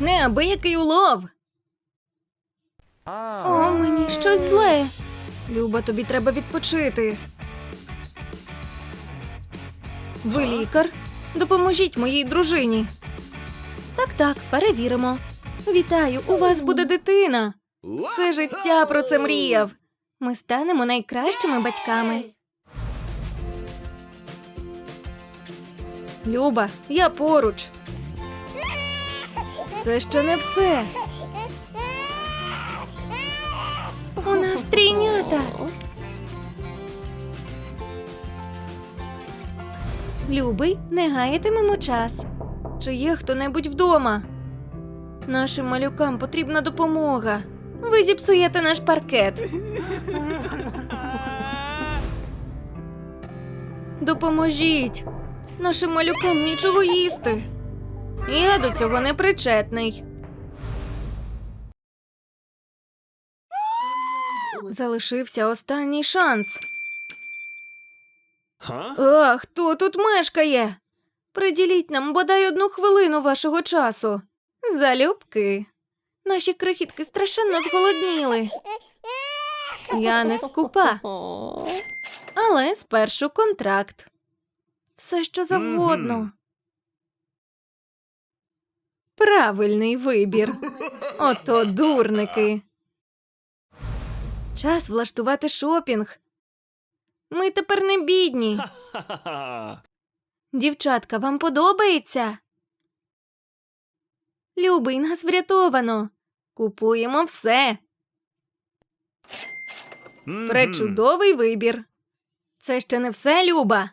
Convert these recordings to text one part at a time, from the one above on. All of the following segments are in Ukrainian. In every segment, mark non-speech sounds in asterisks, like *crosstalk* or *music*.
Неабиякий улов. О, мені щось зле. Люба, тобі треба відпочити. Ви лікар? Допоможіть моїй дружині. Так, так, перевіримо. Вітаю, у вас буде дитина. Все життя про це мріяв. Ми станемо найкращими батьками. Люба, я поруч. Це ще не все. У нас трійнята. Любий, не гаятимемо час. Чи є хто-небудь вдома? Нашим малюкам потрібна допомога. Ви зіпсуєте наш паркет. Допоможіть. Нашим малюкам нічого їсти. Я до цього не причетний. Залишився останній шанс. А, хто тут мешкає? Приділіть нам бодай одну хвилину вашого часу. Залюбки. Наші крихітки страшенно зголодніли. Я не скупа, але спершу контракт. Все, що завгодно. Правильний вибір. *laughs* Ото дурники. Час влаштувати шопінг. Ми тепер не бідні. *laughs* Дівчатка, вам подобається? Любий, нас врятовано. Купуємо все. Пречудовий вибір. Це ще не все, Люба.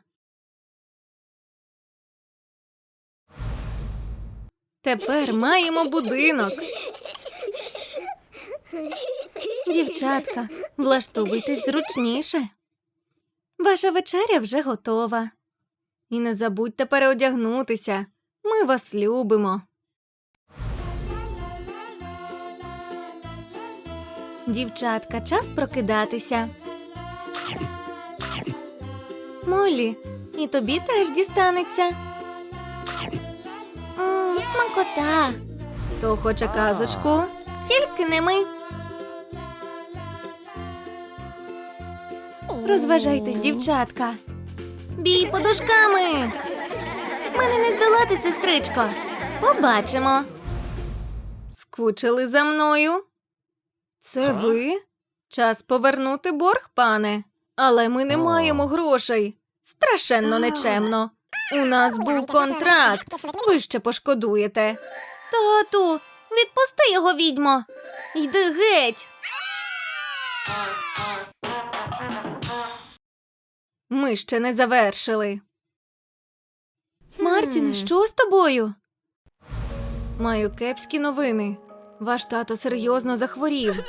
Тепер маємо будинок. Дівчатка, влаштовуйтесь зручніше. Ваша вечеря вже готова. І не забудьте переодягнутися. Ми вас любимо. Дівчатка, час прокидатися. Моллі, і тобі теж дістанеться. М, смакота. Хто хоче казочку? Тільки не ми. Розважайтесь, дівчатка. Бій подушками. Мене не здолати, сестричко. Побачимо. Скучили за мною. Це ви? Час повернути борг, пане. Але ми не маємо грошей. Страшенно нечемно. У нас був контракт. Ви ще пошкодуєте. Тату, відпусти його, відьмо. Йди геть. Ми ще не завершили. Мартіне, що з тобою? Маю кепські новини. Ваш тато серйозно захворів.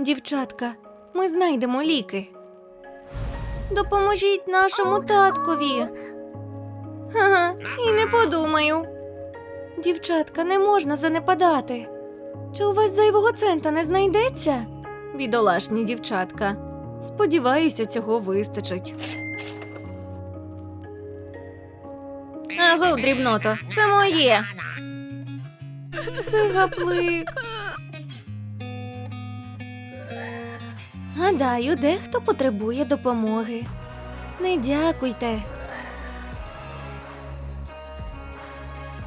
Дівчатка, ми знайдемо ліки. Допоможіть нашому таткові. Ага, і не подумаю. Дівчатка, не можна занепадати. Чи у вас зайвого цента не знайдеться? Бідолашні дівчатка. Сподіваюся, цього вистачить. Аго, дрібното, це моє. Сигаплик. Гадаю, дехто потребує допомоги. Не дякуйте.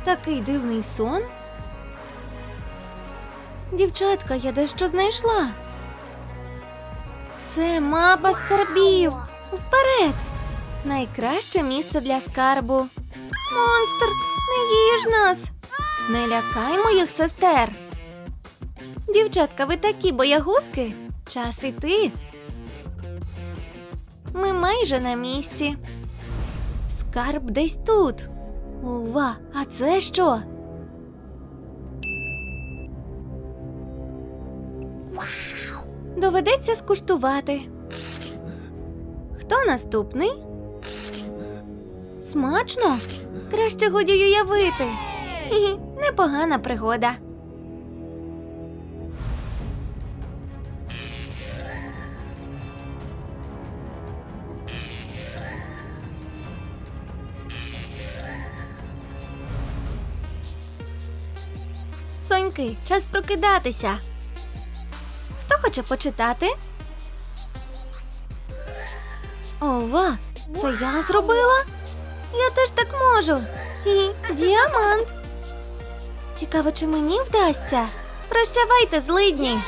Такий дивний сон. Дівчатка, я дещо знайшла. Це мапа скарбів. Вперед! Найкраще місце для скарбу. Монстр, не їж нас. Не лякай моїх сестер. Дівчатка, ви такі боягузки. Час іти. Ми майже на місці. Скарб десь тут. Ова, а це що? Доведеться скуштувати. Хто наступний? Смачно? Краще годі й уявити. Хі-хі, непогана пригода. Соньки, час прокидатися. Хто хоче почитати? Ова, це я зробила? Я теж так можу. І діамант. Цікаво, чи мені вдасться. Прощавайте, злидні.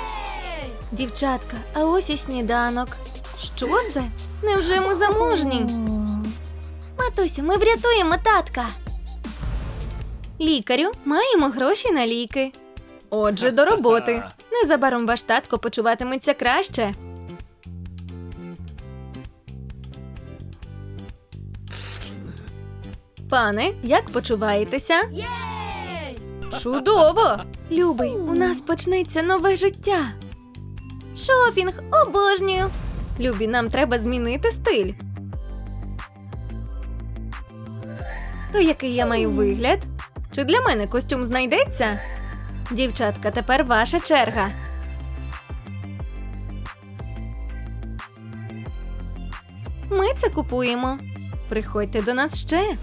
Дівчатка, а ось і сніданок. Що це? Невже ми заможні? Матусю, ми врятуємо татка. Лікарю, маємо гроші на ліки. Отже, до роботи. Незабаром ваш татко почуватиметься краще. Пане, як почуваєтеся? Чудово! *laughs* Любий, у нас почнеться нове життя. Шопінг обожнюю. Любі, нам треба змінити стиль. То який я маю вигляд? Чи для мене костюм знайдеться? Дівчатка, тепер ваша черга. Ми це купуємо. Приходьте до нас ще.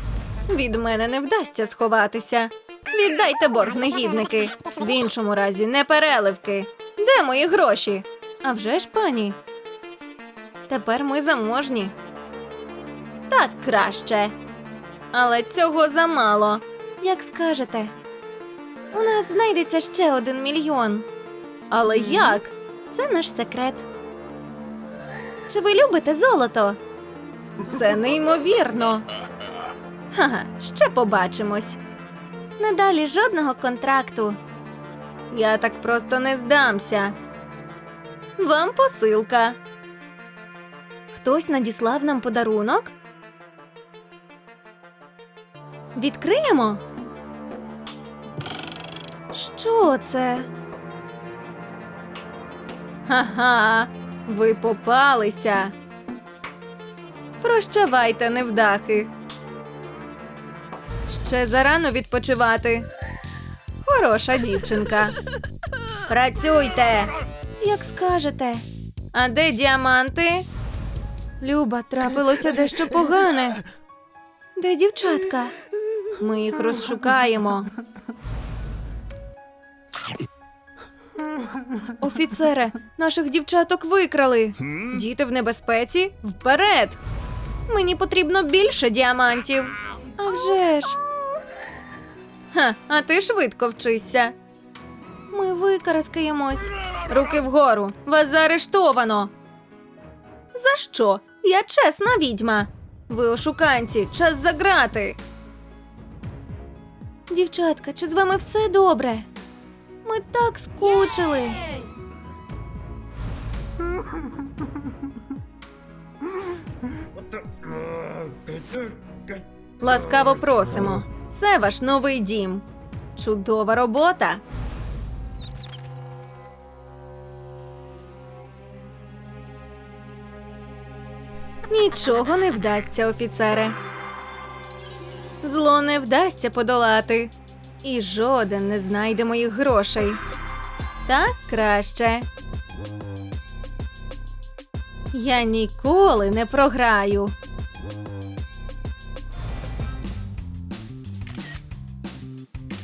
Від мене не вдасться сховатися. Віддайте борг, негідники. В іншому разі не переливки. Де мої гроші? А вже ж, пані. Тепер ми заможні. Так краще. Але цього замало. Як скажете. У нас знайдеться ще один мільйон. Але як? Це наш секрет. Чи ви любите золото? Це неймовірно. Ха, ще побачимось. Надалі жодного контракту. Я так просто не здамся. Вам посилка. Хтось надіслав нам подарунок. Відкриємо. Що це? Ха-ха, ви попалися. Прощавайте, невдахи. Ще зарано відпочивати. Хороша дівчинка. Працюйте. Як скажете. А де діаманти? Люба, трапилося дещо погане. Де дівчатка? Ми їх розшукаємо. Офіцере, наших дівчаток викрали. Діти в небезпеці? Вперед! Мені потрібно більше діамантів. А вже ж. Ха, а ти швидко вчишся. Ми викараскаємось. Руки вгору. Вас заарештовано. За що? Я чесна відьма. Ви ошуканці, час заграти. Дівчатка, чи з вами все добре? Ми так скучили. Ласкаво просимо. Це ваш новий дім. Чудова робота. Нічого не вдасться, офіцере. Зло не вдасться подолати. І жоден не знайде моїх грошей. Так краще. Я ніколи не програю.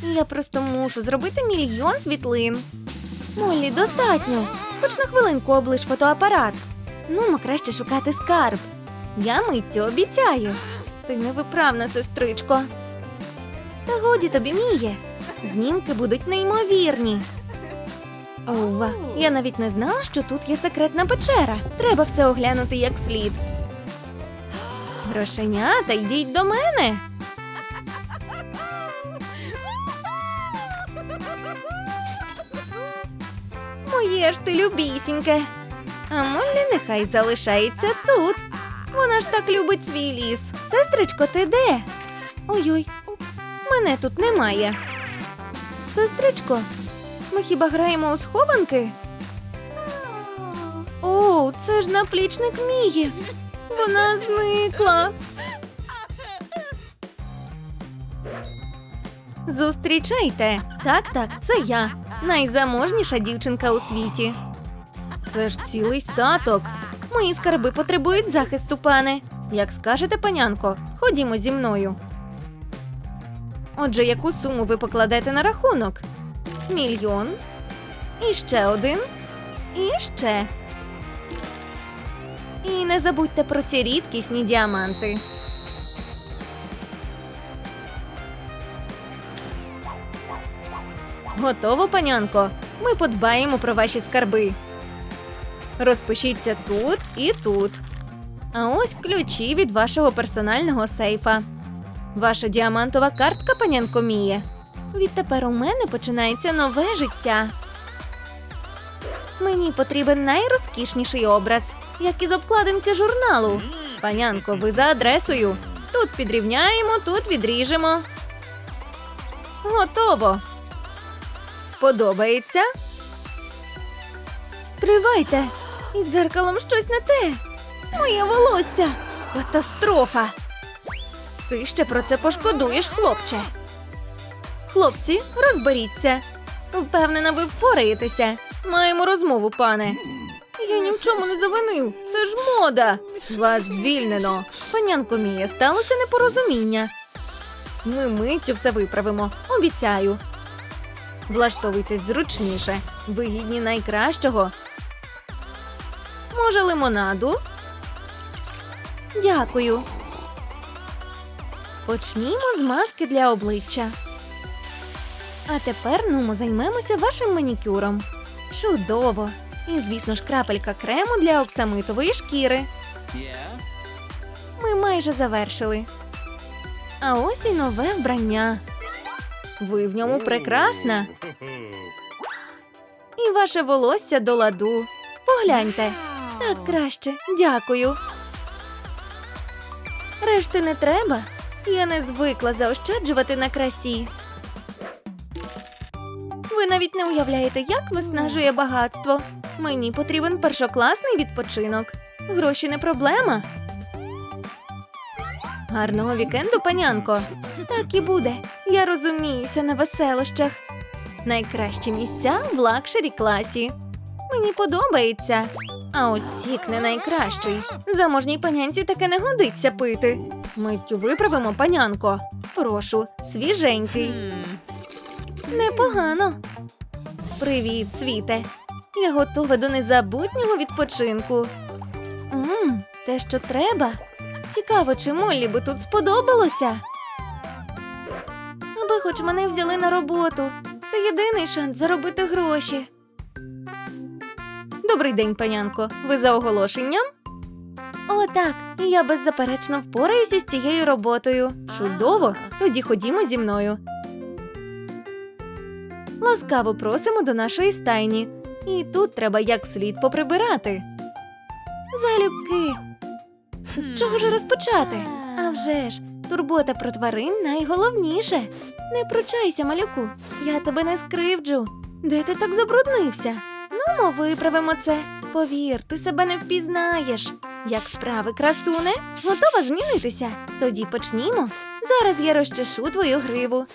Я просто мушу зробити мільйон світлин. Моллі, достатньо. Хоч на хвилинку облиш фотоапарат. Ну, краще шукати скарб. Я миттю обіцяю. Ти невиправна, сестричко. Та годі тобі, Міє. Знімки будуть неймовірні. Ова, я навіть не знала, що тут є секретна печера. Треба все оглянути як слід. Грошенята, йдіть до мене. Моє ж ти любісіньке. А Моллі нехай залишається тут. Вона ж так любить свій ліс. Сестричко, ти де? Ой-ой, мене тут немає. Сестричко, ми хіба граємо у схованки? О, це ж наплічник Мії. Вона зникла. Зустрічайте. Так, так, це я. Найзаможніша дівчинка у світі. Це ж цілий статок. Мої скарби потребують захисту, пане. Як скажете, панянко, ходімо зі мною. Отже, яку суму ви покладете на рахунок? мільйон. І ще один. І ще. І не забудьте про ці рідкісні діаманти. Готово, панянко. Ми подбаємо про ваші скарби. Розпишіться тут і тут. А ось ключі від вашого персонального сейфа. Ваша діамантова картка, панянко Міє. Відтепер у мене починається нове життя. Мені потрібен найрозкішніший образ, як із обкладинки журналу. Панянко, ви за адресою. Тут підрівняємо, тут відріжемо. Готово. Подобається? Стривайте! Із дзеркалом щось не те. Моє волосся. Катастрофа. Ти ще про це пошкодуєш, хлопче. Хлопці, розберіться. Впевнена, ви впораєтеся. Маємо розмову, пане. Я ні в чому не завинив. Це ж мода. Вас звільнено. Панянко Мія, сталося непорозуміння. Ми миттю все виправимо, обіцяю. Влаштовуйтесь зручніше. Ви гідні найкращого. Може, лимонаду? Дякую. Почнімо з маски для обличчя. А тепер ну, займемося вашим манікюром. Чудово! І, звісно ж, крапелька крему для оксамитової шкіри. Yeah. Ми майже завершили. А ось і нове вбрання. Ви в ньому прекрасна. І ваше волосся до ладу. Погляньте. Так краще, дякую. Решти не треба. Я не звикла заощаджувати на красі. Ви навіть не уявляєте, як виснажує багатство. Мені потрібен першокласний відпочинок. Гроші не проблема. Гарного вікенду, панянко. Так і буде. Я розуміюся на веселощах. Найкращі місця в лакшері класі. Мені подобається. А ось не найкращий. Заможній панянці таке не годиться пити. Миттю виправимо, панянко. Прошу, свіженький. Непогано. Привіт, світе. Я готова до незабутнього відпочинку. Мм, те, що треба. Цікаво, чи Моллі би тут сподобалося. Аби хоч мене взяли на роботу. Це єдиний шанс заробити гроші. Добрий день, панянко. Ви за оголошенням? О, так. Я беззаперечно впораюся з цією роботою. Чудово! Тоді ходімо зі мною. Ласкаво просимо до нашої стайні. І тут треба як слід поприбирати. Залюбки. З чого ж розпочати? А вже ж, турбота про тварин найголовніше. Не пручайся, малюку, я тебе не скривджу. Де ти так забруднився? Ми виправимо це. Повір, ти себе не впізнаєш. Як справи, красуне? Готова змінитися? Тоді почнімо. Зараз я розчешу твою гриву.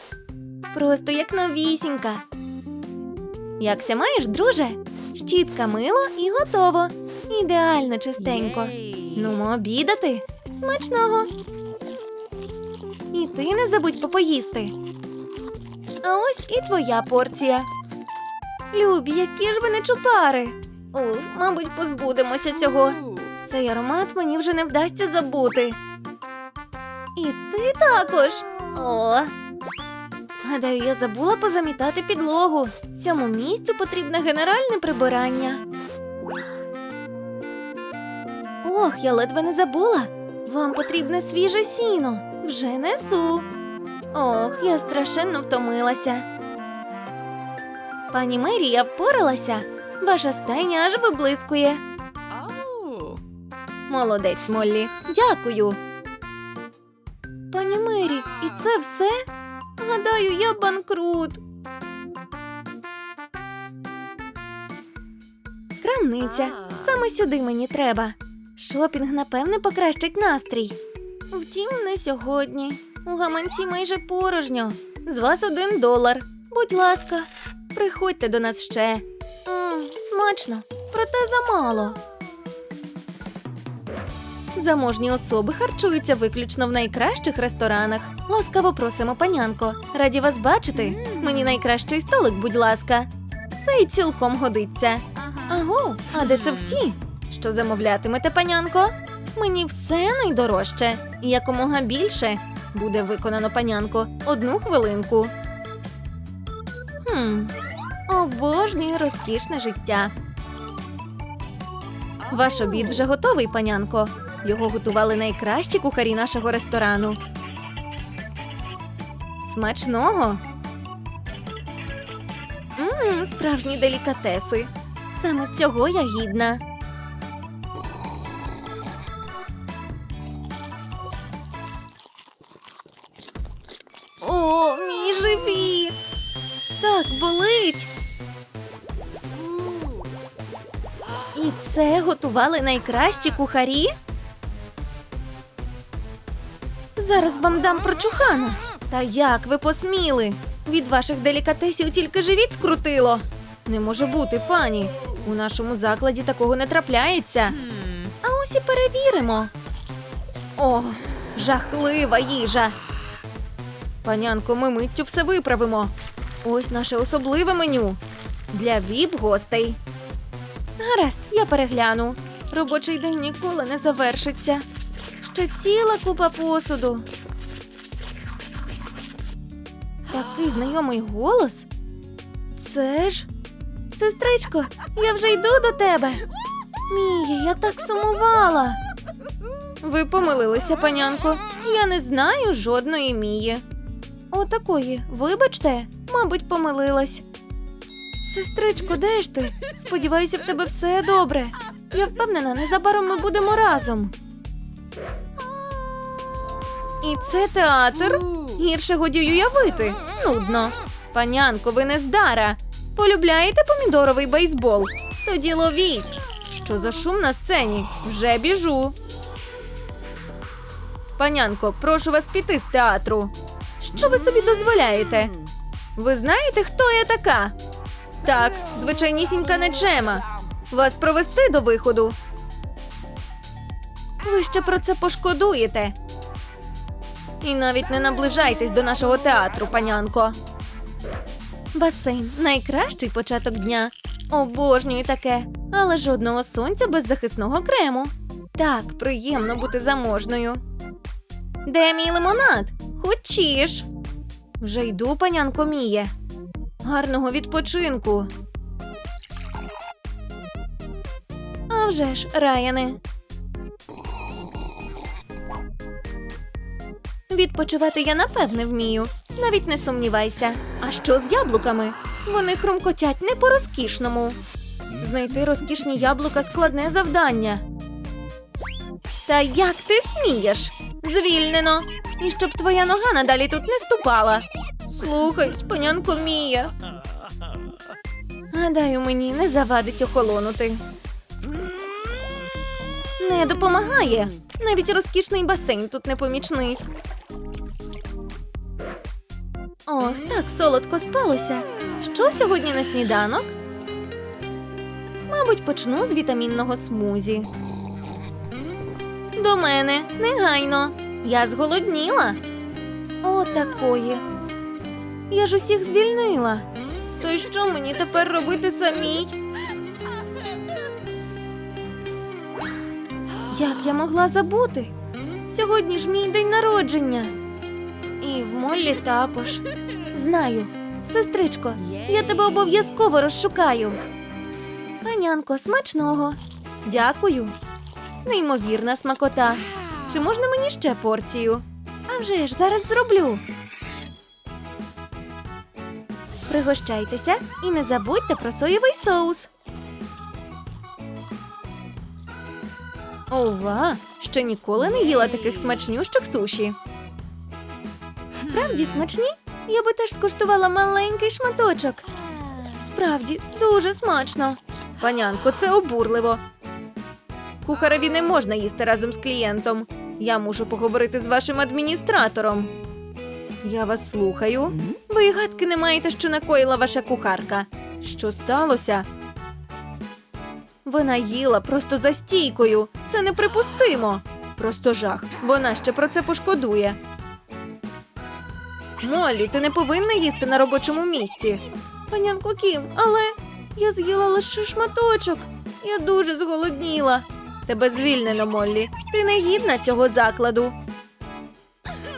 Просто як новісінька. Якся маєш, друже? Щітка мило і готово. Ідеально чистенько. Ну, обідати. Смачного. І ти не забудь попоїсти. А ось і твоя порція. Любі, які ж ви не чупари. Уф, мабуть, позбудемося цього. Цей аромат мені вже не вдасться забути. І ти також. О. Гадаю, я забула позамітати підлогу. Цьому місцю потрібне генеральне прибирання. Ох, я ледве не забула. Вам потрібне свіже сіно. Вже несу. Ох, я страшенно втомилася. Пані Мерія впоралася. Ваша стайня аж виблискує. Oh. Молодець, Моллі. Дякую. Пані Мері, і це все? Гадаю, я банкрут. Крамниця. Саме сюди мені треба. Шопінг, напевне, покращить настрій. Втім, не сьогодні. У гаманці майже порожньо. З вас один долар. Будь ласка, приходьте до нас ще. Мм, смачно, проте замало. Заможні особи харчуються виключно в найкращих ресторанах. Ласкаво просимо, панянко. Раді вас бачити. Мені найкращий столик, будь ласка. Цей цілком годиться. Аго, а де це всі? Що замовлятимете, панянко? Мені все найдорожче. Якомога більше буде виконано, панянко. Одну хвилинку. Хм, обожнюю розкішне життя. Ваш обід вже готовий, панянко. Його готували найкращі кухарі нашого ресторану. Смачного. Мм, справжні делікатеси. Саме цього я гідна. Це готували найкращі кухарі? Зараз вам дам прочухана. Та як ви посміли? Від ваших делікатесів тільки живіт скрутило. Не може бути, пані. У нашому закладі такого не трапляється. А ось і перевіримо. О, жахлива їжа. Панянко, ми миттю все виправимо. Ось наше особливе меню для віп-гостей. Гаразд, я перегляну. Робочий день ніколи не завершиться. Ще ціла купа посуду. Такий знайомий голос. Це ж. Сестричко, я вже йду до тебе. Мія, я так сумувала. Ви помилилися, панянко. Я не знаю жодної мії. Отакої, вибачте, мабуть, помилилась. Сестричко, де ж ти? Сподіваюся, в тебе все добре. Я впевнена, незабаром ми будемо разом. І це театр. Гірше годі уявити. Нудно. Панянко, ви не здара. Полюбляєте помідоровий бейсбол? Тоді ловіть. Що за шум на сцені? Вже біжу. Панянко, прошу вас піти з театру. Що ви собі дозволяєте? Ви знаєте, хто я така? Так, звичайнісінька нечема. Вас провести до виходу. Ви ще про це пошкодуєте. І навіть не наближайтесь до нашого театру, панянко. Басейн найкращий початок дня. Обожнюю таке, але жодного сонця без захисного крему. Так, приємно бути заможною. Де мій лимонад? Хочеш? Вже йду, панянко Міє. Гарного відпочинку. А вже ж, Раяне. Відпочивати я напевне вмію. Навіть не сумнівайся. А що з яблуками? Вони хрумкотять не по-розкішному. Знайти розкішні яблука складне завдання. Та як ти смієш? Звільнено. І щоб твоя нога надалі тут не ступала. Слухай, панянко Мія. Гадаю, мені не завадить охолонути. Не допомагає. Навіть розкішний басейн тут не помічний. Ох, так солодко спалося. Що сьогодні на сніданок? Мабуть, почну з вітамінного смузі. До мене, негайно. Я зголодніла. О, такої. Я ж усіх звільнила. То й що мені тепер робити самій? Як я могла забути? Сьогодні ж мій день народження. І в Моллі також. Знаю, сестричко, я тебе обов'язково розшукаю. Панянко, смачного. Дякую. Неймовірна смакота. Чи можна мені ще порцію? А вже ж зараз зроблю. Пригощайтеся і не забудьте про соєвий соус. Ова, ще ніколи не їла таких смачнющих суші. Справді смачні? Я би теж скуштувала маленький шматочок. Справді, дуже смачно. Панянко, це обурливо. Кухареві не можна їсти разом з клієнтом. Я мушу поговорити з вашим адміністратором. Я вас слухаю. Ви гадки не маєте, що накоїла ваша кухарка. Що сталося? Вона їла просто за стійкою. Це неприпустимо. Просто жах. Вона ще про це пошкодує. Моллі, ти не повинна їсти на робочому місці. Панянко Кім, але я з'їла лише шматочок. Я дуже зголодніла. Тебе звільнено, Моллі. Ти не гідна цього закладу.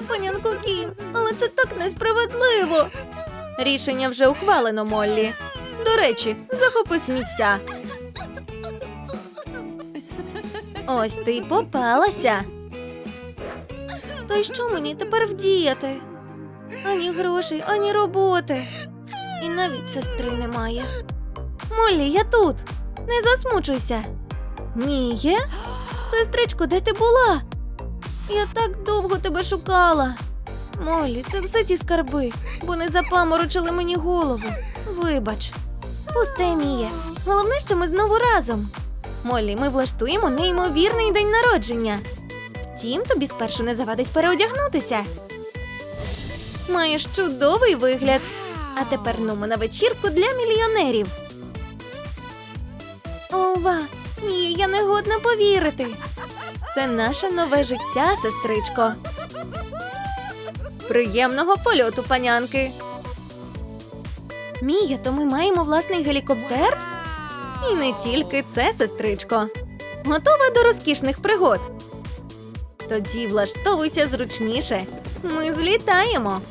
Панянко Кім, але це так несправедливо. Рішення вже ухвалено, Моллі. До речі, захопи сміття. Ось ти й попалася. То й що мені тепер вдіяти? Ані грошей, ані роботи. І навіть сестри немає. Моллі, я тут. Не засмучуйся. Ні, є? Сестричко, де ти була? Я так довго тебе шукала. Моллі, це все ті скарби, бо не запаморочили мені голову. Вибач. Пусте, Міє. Головне, що ми знову разом. Моллі, ми влаштуємо неймовірний день народження. Втім, тобі спершу не завадить переодягнутися. Маєш чудовий вигляд. А тепер нумо на вечірку для мільйонерів. Ова, ні, я не годна повірити. Це наше нове життя, сестричко. Приємного польоту, панянки. Мія, то ми маємо власний гелікоптер? І не тільки це, сестричко. Готова до розкішних пригод. Тоді влаштовуйся зручніше. Ми злітаємо.